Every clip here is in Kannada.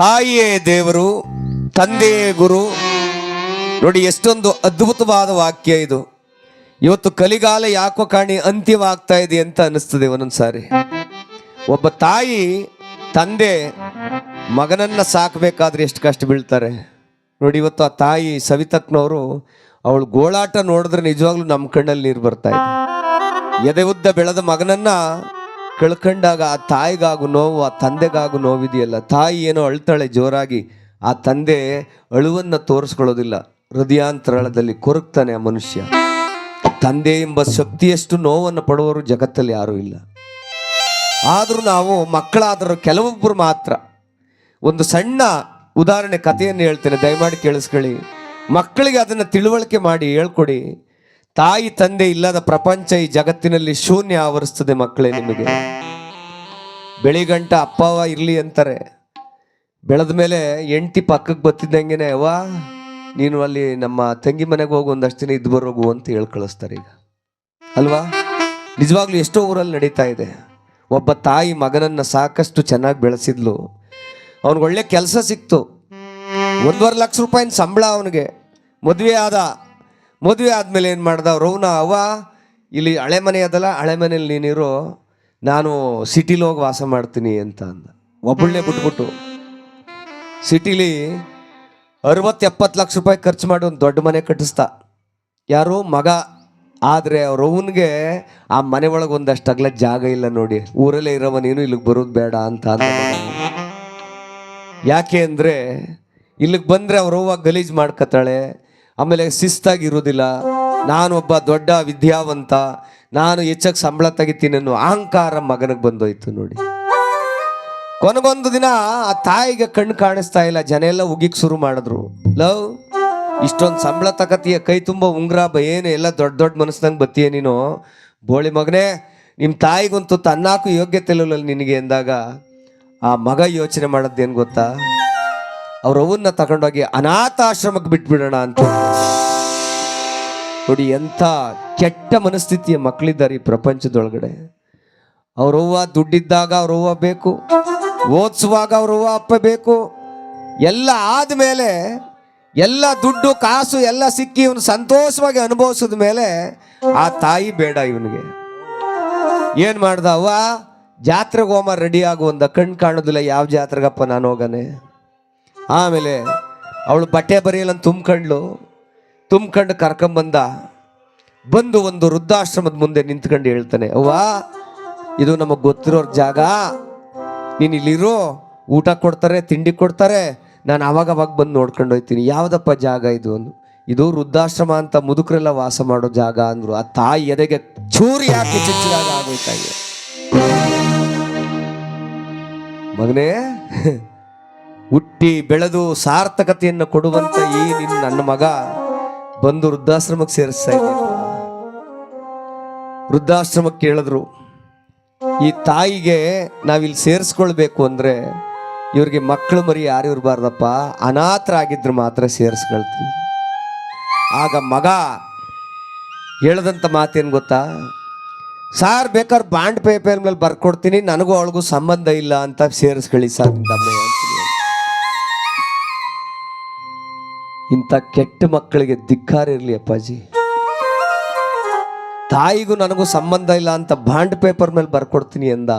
ತಾಯಿಯೇ ದೇವರು, ತಂದೆಯೇ ಗುರು. ನೋಡಿ, ಎಷ್ಟೊಂದು ಅದ್ಭುತವಾದ ವಾಕ್ಯ ಇದು. ಇವತ್ತು ಕಲಿಗಾಲ ಯಾಕೋ ಕಾಣಿ ಅಂತ್ಯವಾಗ್ತಾ ಇದೆ ಅಂತ ಅನಿಸ್ತದೆ ಒಂದೊಂದ್ಸಾರಿ ಒಬ್ಬ ತಾಯಿ, ತಂದೆ ಮಗನನ್ನ ಸಾಕಬೇಕಾದ್ರೆ ಎಷ್ಟು ಕಷ್ಟ ಬೀಳ್ತಾರೆ. ನೋಡಿ, ಇವತ್ತು ಆ ತಾಯಿ ಸವಿತಕ್ನವರು ಅವಳು ಗೋಳಾಟ ನೋಡಿದ್ರೆ ನಿಜವಾಗ್ಲೂ ನಮ್ಮ ಕಣ್ಣಲ್ಲಿ ನೀರು ಬರ್ತಾ ಇದೆ. ಎದೆ ಉದ್ದ ಬೆಳೆದ ಮಗನನ್ನ ಕಳ್ಕೊಂಡಾಗ ಆ ತಾಯಿಗಾಗು ನೋವು, ಆ ತಂದೆಗಾಗು ನೋವಿದೆಯಲ್ಲ. ತಾಯಿ ಏನೋ ಅಳ್ತಾಳೆ ಜೋರಾಗಿ, ಆ ತಂದೆ ಅಳುವನ್ನು ತೋರಿಸ್ಕೊಳ್ಳೋದಿಲ್ಲ. ಹೃದಯಾಂತರಾಳದಲ್ಲಿ ಕೊರಗ್ತಾನೆ ಆ ಮನುಷ್ಯ. ತಂದೆ ಎಂಬ ಶಕ್ತಿಯಷ್ಟು ನೋವನ್ನು ಪಡುವವರು ಜಗತ್ತಲ್ಲಿ ಯಾರೂ ಇಲ್ಲ. ಆದರೂ ನಾವು ಮಕ್ಕಳಾದರೂ ಕೆಲವೊಬ್ಬರು ಮಾತ್ರ. ಒಂದು ಸಣ್ಣ ಉದಾಹರಣೆ ಕಥೆಯನ್ನು ಹೇಳ್ತೇನೆ, ದಯಮಾಡಿ ಕೇಳಿಸ್ಕೊಳ್ಳಿ. ಮಕ್ಕಳಿಗೆ ಅದನ್ನು ತಿಳುವಳಿಕೆ ಮಾಡಿ ಹೇಳ್ಕೊಡಿ. ತಾಯಿ ತಂದೆ ಇಲ್ಲದ ಪ್ರಪಂಚ ಈ ಜಗತ್ತಿನಲ್ಲಿ ಶೂನ್ಯ ಆವರಿಸ್ತದೆ ಮಕ್ಕಳೇ ನಿಮಗೆ. ಬೆಳಿಗಂಟ ಅಪ್ಪವ ಇರಲಿ ಅಂತಾರೆ. ಬೆಳೆದ ಮೇಲೆ ಎಂಟಿ ಪಕ್ಕಕ್ಕೆ ಬತ್ತಿದ್ದಂಗೆನೆ ಅವ್ವ, ನೀನು ಅಲ್ಲಿ ನಮ್ಮ ತಂಗಿ ಮನೆಗೆ ಹೋಗು ಒಂದಷ್ಟು ದಿನ ಇದ್ದು ಬರೋಗು ಅಂತ ಹೇಳಿ ಕಳಿಸ್ತಾರೆ ಈಗ. ಅಲ್ವಾ? ನಿಜವಾಗ್ಲೂ ಎಷ್ಟೋ ಊರಲ್ಲಿ ನಡೀತಾ ಇದೆ. ಒಬ್ಬ ತಾಯಿ ಮಗನನ್ನು ಸಾಕಷ್ಟು ಚೆನ್ನಾಗಿ ಬೆಳೆಸಿದ್ಲು. ಅವ್ನಿಗೆ ಒಳ್ಳೆ ಕೆಲಸ ಸಿಕ್ತು. ಒಂದೂವರೆ ಲಕ್ಷ ರೂಪಾಯಿನ ಸಂಬಳ ಅವನಿಗೆ. ಮದುವೆ ಆದ ಮದುವೆ ಆದಮೇಲೆ ಏನು ಮಾಡ್ದ, ರೌನ ಅವ ಇಲ್ಲಿ ಹಳೆ ಮನೆ ಅದಲ್ಲ, ಹಳೆ ಮನೇಲಿ ನೀನಿರು, ನಾನು ಸಿಟಿಲಿ ಹೋಗಿ ವಾಸ ಮಾಡ್ತೀನಿ ಅಂತ ಅಂದ. ಒಬ್ಬಳನ್ನೇ ಬಿಟ್ಬಿಟ್ಟು ಸಿಟಿಲಿ ಅರವತ್ತು ಎಪ್ಪತ್ತು ಲಕ್ಷ ರೂಪಾಯಿ ಖರ್ಚು ಮಾಡಿ ಒಂದು ದೊಡ್ಡ ಮನೆ ಕಟ್ಟಿಸ್ತಾ. ಯಾರು? ಮಗ. ಆದರೆ ಅವ್ರ ಅವನಿಗೆ ಆ ಮನೆ ಒಳಗೆ ಒಂದಷ್ಟು ಅಗಲ ಜಾಗ ಇಲ್ಲ ನೋಡಿ. ಊರಲ್ಲೇ ಇರೋವ ನೀನು, ಇಲ್ಲಿಗೆ ಬರೋದು ಬೇಡ ಅಂತ ಅಂದ. ಯಾಕೆ ಅಂದರೆ, ಇಲ್ಲಿಗೆ ಬಂದರೆ ಅವ್ರವ್ವ ಗಲೀಜು ಮಾಡ್ಕೊತಾಳೆ ಆಮೇಲೆ ಶಿಸ್ತಾಗಿರೋದಿಲ್ಲ ನಾನೊಬ್ಬ ದೊಡ್ಡ ವಿದ್ಯಾವಂತ, ನಾನು ಹೆಚ್ಚಾಗಿ ಸಂಬಳ ತೆಗಿತೀನಿ ಅನ್ನೋ ಅಹಂಕಾರ ಮಗನಿಗೆ ಬಂದೋಯ್ತು ನೋಡಿ. ಕೊನೆಗೊಂದು ದಿನ ಆ ತಾಯಿಗೆ ಕಣ್ಣು ಕಾಣಿಸ್ತಾ ಇಲ್ಲ, ಜನ ಎಲ್ಲ ಉಗಿಕ್ ಶುರು ಮಾಡಿದ್ರು. ಲವ್ ಇಷ್ಟೊಂದು ಸಂಬಳ ತಗತಿಯ, ಕೈ ತುಂಬ ಉಂಗ್ರ ಏನು ಎಲ್ಲ ದೊಡ್ಡ ದೊಡ್ಡ ಮನಸ್ಸಿನಂಗೆ ಬತ್ತೀಯ ನೀನು? ಬೋಳಿ ಮಗನೇ ನಿಮ್ಮ ತಾಯಿಗಂತೂ ತನ್ನಾಕು ಯೋಗ್ಯತೆ ಇಲ್ಲಲ್ಲ ನಿನಗೆ ಎಂದಾಗ, ಆ ಮಗ ಯೋಚನೆ ಮಾಡೋದೇನು ಗೊತ್ತಾ? ಅವ್ರ ಅವನ್ನ ತಗೊಂಡೋಗಿ ಅನಾಥಾಶ್ರಮಕ್ಕೆ ಬಿಟ್ಬಿಡೋಣ ಅಂತ ನೋಡಿ ಎಂಥ ಕೆಟ್ಟ ಮನಸ್ಥಿತಿಯ ಮಕ್ಕಳಿದ್ದಾರೆ ಈ ಪ್ರಪಂಚದೊಳಗಡೆ. ಅವ್ರವ್ವ ದುಡ್ಡಿದ್ದಾಗ ಅವ್ರವ್ವ ಬೇಕು, ಓದಿಸುವಾಗ ಅವ್ರವ್ವ ಅಪ್ಪ ಬೇಕು, ಎಲ್ಲ ಆದಮೇಲೆ ಎಲ್ಲ ದುಡ್ಡು, ಕಾಸು, ಎಲ್ಲ ಸಿಕ್ಕಿ ಇವನು ಸಂತೋಷವಾಗಿ ಅನುಭವಿಸಿದ ಮೇಲೆ ಆ ತಾಯಿ ಬೇಡ ಇವನಿಗೆ. ಏನು ಮಾಡ್ದ ಅವ್ವ? ಜಾತ್ರೆಗೆ ಹೋಮ ರೆಡಿ ಆಗುವಂತ ಕಣ್ಣು ಕಾಣೋದಿಲ್ಲ, ಯಾವ ಜಾತ್ರೆಗಪ್ಪ ನಾನು ಹೋಗನೆ? ಆಮೇಲೆ ಅವಳು ಬಟ್ಟೆ ಬರೆಯಲ್ಲ ತುಂಬ್ಕೊಂಡ್ಲು. ತುಂಬ್ಕೊಂಡು ಕರ್ಕೊಂಬಂದ ಬಂದು ಒಂದು ವೃದ್ಧಾಶ್ರಮದ ಮುಂದೆ ನಿಂತ್ಕೊಂಡು ಹೇಳ್ತಾನೆ, ಅವ್ವ, ಇದು ನಮಗೆ ಗೊತ್ತಿರೋ ಜಾಗ. ನೀನು ಇಲ್ಲಿರೋ, ಊಟ ಕೊಡ್ತಾರೆ, ತಿಂಡಿ ಕೊಡ್ತಾರೆ, ನಾನು ಅವಾಗ ಅವಾಗ ಬಂದು ನೋಡ್ಕೊಂಡು ಹೋಗ್ತೀನಿ ಯಾವುದಪ್ಪ ಜಾಗ ಇದು ಅಂದು. ಇದು ವೃದ್ಧಾಶ್ರಮ ಅಂತ ಮುದುಕರೆಲ್ಲ ವಾಸ ಮಾಡೋ ಜಾಗ ಅಂದ್ರು. ಆ ತಾಯಿ ಎದೆಗೆ ಚೂರಿ ಹಾಕಿ ಚುಚ್ಚಿದಾಗ ಆಗೋಯ್ತಾಗೆ ಮಗನೇ ಹುಟ್ಟಿ ಬೆಳೆದು ಸಾರ್ಥಕತೆಯನ್ನು ಕೊಡುವಂತ ಈ ನಿನ್ನ ನನ್ನ ಮಗ ಬಂದು ವೃದ್ಧಾಶ್ರಮಕ್ಕೆ ಸೇರಿಸ್ತಾ ಇದ್ದ ವೃದ್ಧಾಶ್ರಮಕ್ಕೆ ಹೇಳಿದ್ರು ಈ ತಾಯಿಗೆ ನಾವಿಲ್ಲಿ ಸೇರಿಸ್ಕೊಳ್ಬೇಕು ಅಂದ್ರೆ ಇವ್ರಿಗೆ ಮಕ್ಕಳು ಮರಿ ಯಾರು ಇರಬಾರ್ದಪ್ಪ ಅನಾಥರಾಗಿದ್ರು ಮಾತ್ರ ಸೇರಿಸ್ಕೊಳ್ತೀವಿ ಆಗ ಮಗ ಹೇಳ್ದಂಥ ಮಾತೇನು ಗೊತ್ತಾ ಸಾರ್ ಬೇಕಾದ್ರೆ ಬಾಂಡ್ ಪೇಪರ್ ಮೇಲೆ ಬರ್ಕೊಡ್ತೀನಿ ನನಗೂ ಅವಳಿಗೂ ಸಂಬಂಧ ಇಲ್ಲ ಅಂತ ಸೇರಿಸ್ಕೊಳ್ಳಿ ಸರ್ ನಿಮ್ಮಮ್ಮ ಇಂಥ ಕೆಟ್ಟ ಮಕ್ಕಳಿಗೆ ಧಿಕ್ಕಾರ ಇರಲಿ ಅಪ್ಪಾಜಿ. ತಾಯಿಗೂ ನನಗೂ ಸಂಬಂಧ ಇಲ್ಲ ಅಂತ ಬಾಂಡ್ ಪೇಪರ್ ಮೇಲೆ ಬರ್ಕೊಡ್ತೀನಿ ಎಂದ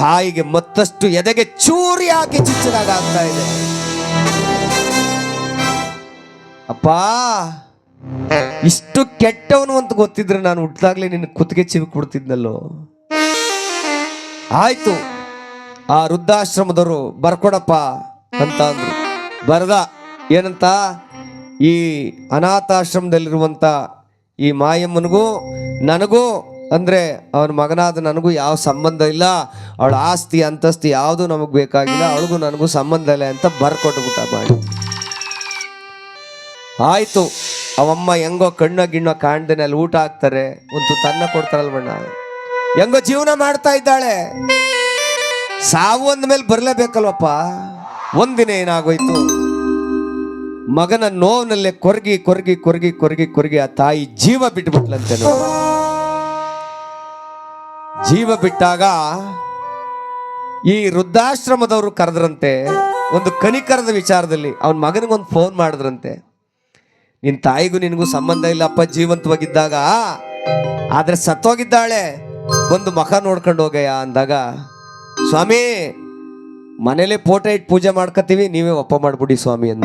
ತಾಯಿಗೆ ಮತ್ತಷ್ಟು ಎದೆಗೆ ಚೂರಿ ಹಾಕಿ ಚುಚ್ಚಿದಾಗ ಆಗ್ತಾ ಇದೆ. ಅಪ್ಪ, ಇಷ್ಟು ಕೆಟ್ಟವನು ಅಂತ ಗೊತ್ತಿದ್ರೆ ನಾನು ಹುಟ್ಟಿದಾಗ್ಲೇ ನಿನ್ನ ಕುತ್ತಿಗೆ ಚಿವಿ ಕೊಡ್ತಿದ್ನಲ್ಲೋ ಆಯ್ತು, ಆ ವೃದ್ಧಾಶ್ರಮದವರು ಬರ್ಕೊಡಪ್ಪ ಅಂತ ಅಂದ್ರು. ಬರ್ದ? ಏನಂತ? ಈ ಅನಾಥಾಶ್ರಮದಲ್ಲಿರುವಂಥ ಈ ಮಾಯಮ್ಮನಿಗೂ ನನಗೂ ಅಂದರೆ ಅವನ ಮಗನಾದ ನನಗೂ ಯಾವ ಸಂಬಂಧ ಇಲ್ಲ. ಅವಳ ಆಸ್ತಿ, ಅಂತಸ್ತಿ ಯಾವುದು ನಮಗೆ ಬೇಕಾಗಿಲ್ಲ. ಅವಳಿಗೂ ನನಗೂ ಸಂಬಂಧ ಇಲ್ಲ ಅಂತ ಬರ್ಕೊಟ್ಬಿಟ್ಟ ಆಯ್ತು. ಅವಮ್ಮ ಹೆಂಗೋ ಕಣ್ಣ ಗಿಣ್ಣ ಕಾಣ್ದೇನೆ ಅಲ್ಲಿ ಊಟ ಹಾಕ್ತಾರೆ. ಒಂದು ತನ್ನ ಕೊಡ್ತಾರಲ್ವಣ್ಣ ಹೆಂಗೋ ಜೀವನ ಮಾಡ್ತಾ ಇದ್ದಾಳೆ. ಸಾವು ಅಂದ್ಮೇಲೆ ಬರ್ಲೇಬೇಕಲ್ವಪ್ಪ? ಒಂದಿನ ಏನಾಗೋಯ್ತು? ಮಗನ ನೋವಿನಲ್ಲೇ ಕೊರಗಿ ಕೊರಗಿ ಕೊರಗಿ ಕೊರಗಿ ಕೊರಗಿ ಆ ತಾಯಿ ಜೀವ ಬಿಟ್ಬಿಟ್ಲಂತೆ. ಜೀವ ಬಿಟ್ಟಾಗ ಈ ವೃದ್ಧಾಶ್ರಮದವರು ಕರೆದ್ರಂತೆ, ಒಂದು ಕನಿಕರದ ವಿಚಾರದಲ್ಲಿ ಅವನ ಮಗನಿಗೊಂದು ಫೋನ್ ಮಾಡಿದ್ರಂತೆ. ನಿನ್ನ ತಾಯಿಗೂ ನಿನಗೂ ಸಂಬಂಧ ಇಲ್ಲಪ್ಪ, ಜೀವಂತವಾಗಿದ್ದಾಗ, ಆದ್ರೆ ಸತ್ತೋಗಿದ್ದಾಳೆ. ಒಂದು ಮಖ ನೋಡ್ಕೊಂಡು ಹೋಗಯ್ಯ ಅಂದಾಗ, ಸ್ವಾಮಿ, ಮನೇಲೆ ಫೋಟೋ ಇಟ್ಟು ಪೂಜೆ ಮಾಡ್ಕೋತೀವಿ ನೀವೇ ಒಪ್ಪ ಮಾಡ್ಬಿಡಿ ಸ್ವಾಮಿ ಅಂದ.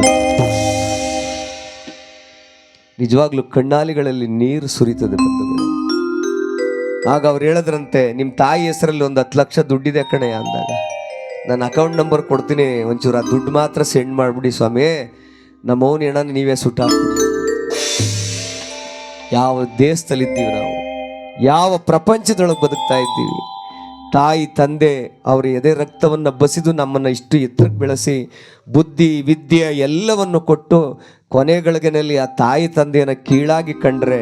ನಿಜವಾಗ್ಲೂ ಕಣ್ಣಾಲಿಗಳಲ್ಲಿ ನೀರು ಸುರಿತದೆ ಬಂಧುಗಳು. ಆಗ ಅವ್ರು ಹೇಳದ್ರಂತೆ ನಿಮ್ಮ ತಾಯಿ ಹೆಸರಲ್ಲಿ ಒಂದು ಹತ್ತು ಲಕ್ಷ ದುಡ್ಡಿದೆ ಕಣೆ ಅಂದಾಗ. ನಾನು ಅಕೌಂಟ್ ನಂಬರ್ ಕೊಡ್ತೀನಿ, ಒಂಚೂರು ಆ ದುಡ್ಡು ಮಾತ್ರ ಸೆಂಡ್ ಮಾಡಿಬಿಡಿ ಸ್ವಾಮಿ ನಮ್ಮ ಅವನ ಹೆಣ ನೀವೇ ಸುಟ್ಟಾಕ್ಬಿಡಿ ಯಾವ ದೇಶದಲ್ಲಿದ್ದೀವಿ ನಾವು, ಯಾವ ಪ್ರಪಂಚದೊಳಗೆ ಬದುಕ್ತಾ ಇದ್ದೀವಿ. ತಾಯಿ, ತಂದೆ, ಅವರ ಎದೆ ರಕ್ತವನ್ನು ಬಸಿದು ನಮ್ಮನ್ನು ಇಷ್ಟು ಎತ್ತರಕ್ಕೆ ಬೆಳೆಸಿ, ಬುದ್ಧಿ, ವಿದ್ಯೆ ಎಲ್ಲವನ್ನು ಕೊಟ್ಟು ಕೊನೆಗಳಿಗೆನಲ್ಲಿ ಆ ತಾಯಿ, ತಂದೆಯನ್ನು ಕೀಳಾಗಿ ಕಂಡ್ರೆ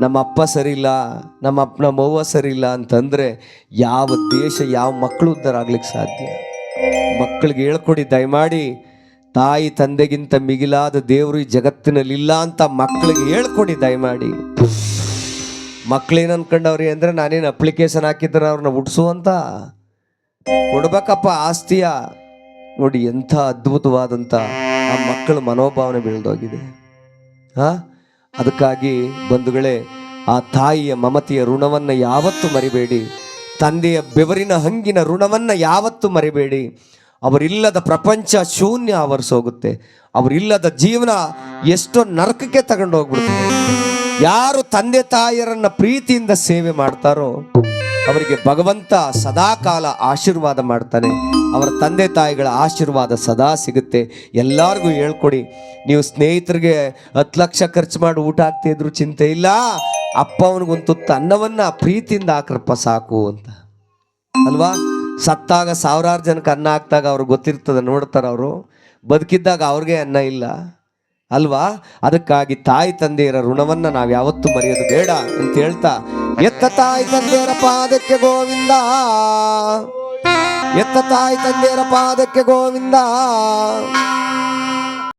ನಮ್ಮ ಅಪ್ಪ ಸರಿಯಿಲ್ಲ, ನಮ್ಮ ಅಪ್ಪನ ನಮ್ಮ ಸರಿಯಿಲ್ಲ ಅಂತಂದರೆ ಯಾವ ದೇಶ, ಯಾವ ಮಕ್ಕಳು ಉದ್ಧಾರ ಆಗ್ಲಿಕ್ಕೆ ಸಾಧ್ಯ? ಮಕ್ಕಳಿಗೆ ಹೇಳ್ಕೊಡಿ, ದಯಮಾಡಿ ತಾಯಿ, ತಂದೆಗಿಂತ ಮಿಗಿಲಾದ ದೇವರು ಈ ಜಗತ್ತಿನಲ್ಲಿ ಇಲ್ಲ ಅಂತ ಮಕ್ಕಳಿಗೆ ಹೇಳ್ಕೊಡಿ, ದಯಮಾಡಿ. ಮಕ್ಳೇನು ಅನ್ಕೊಂಡವ್ರಿ ಅಂದರೆ ನಾನೇನು ಅಪ್ಲಿಕೇಶನ್ ಹಾಕಿದ್ರೆ ಅವ್ರನ್ನ ಹುಟ್ಟಿಸುವಂತ ಕೊಡ್ಬೇಕಪ್ಪ ಆಸ್ತಿಯ. ನೋಡಿ ಎಂಥ ಅದ್ಭುತವಾದಂಥ ಆ ಮಕ್ಕಳ ಮನೋಭಾವನೆ ಬೆಳೆದೋಗಿದೆ. ಹಾಂ? ಅದಕ್ಕಾಗಿ ಬಂಧುಗಳೇ, ಆ ತಾಯಿಯ ಮಮತೆಯ ಋಣವನ್ನು ಯಾವತ್ತೂ ಮರಿಬೇಡಿ. ತಂದೆಯ ಬೆವರಿನ ಹಂಗಿನ ಋಣವನ್ನು ಯಾವತ್ತೂ ಮರಿಬೇಡಿ. ಅವರಿಲ್ಲದ ಪ್ರಪಂಚ ಶೂನ್ಯ ಆವರಿಸೋಗುತ್ತೆ. ಅವರಿಲ್ಲದ ಜೀವನ ಎಷ್ಟೋ ನರಕಕ್ಕೆ ತಗೊಂಡು ಹೋಗ್ಬಿಡುತ್ತೆ ಯಾರು ತಂದೆ ತಾಯಿಯರನ್ನ ಪ್ರೀತಿಯಿಂದ ಸೇವೆ ಮಾಡ್ತಾರೋ ಅವರಿಗೆ ಭಗವಂತ ಸದಾಕಾಲ ಆಶೀರ್ವಾದ ಮಾಡ್ತಾನೆ. ಅವರ ತಂದೆ ತಾಯಿಗಳ ಆಶೀರ್ವಾದ ಸದಾ ಸಿಗುತ್ತೆ. ಎಲ್ಲರಿಗೂ ಹೇಳ್ಕೊಡಿ, ನೀವು ಸ್ನೇಹಿತರಿಗೆ ಹತ್ತು ಲಕ್ಷ ಖರ್ಚು ಮಾಡಿ ಊಟ ಹಾಕ್ತಿದ್ರು ಚಿಂತೆ ಇಲ್ಲ. ಅಪ್ಪ ಅವನಿಗೊಂದು ತುತ್ತ ಅನ್ನವನ್ನ ಪ್ರೀತಿಯಿಂದ ಹಾಕ್ರಪ್ಪ ಸಾಕು ಅಂತ. ಅಲ್ವಾ? ಸತ್ತಾಗ ಸಾವಿರಾರು ಜನಕ್ಕೆ ಅನ್ನ ಹಾಕ್ದಾಗ ಅವ್ರಿಗೆ ಗೊತ್ತಿರ್ತದೆ, ನೋಡ್ತಾರೆ ಅವರು. ಬದುಕಿದ್ದಾಗ ಅವ್ರಿಗೆ ಅನ್ನ ಇಲ್ಲ. ಅಲ್ವಾ? ಅದಕ್ಕಾಗಿ ತಾಯಿ ತಂದೆಯರ ಋಣವನ್ನ ನಾವು ಯಾವತ್ತೂ ಮರೆಯೋದು ಬೇಡ ಅಂತ ಹೇಳ್ತಾ, ಎತ್ತ ತಾಯಿ ತಂದೆಯರ ಪಾದಕ್ಕೆ ಗೋವಿಂದ, ಎತ್ತ ತಾಯಿ ತಂದೆಯರ ಪಾದಕ್ಕೆ ಗೋವಿಂದ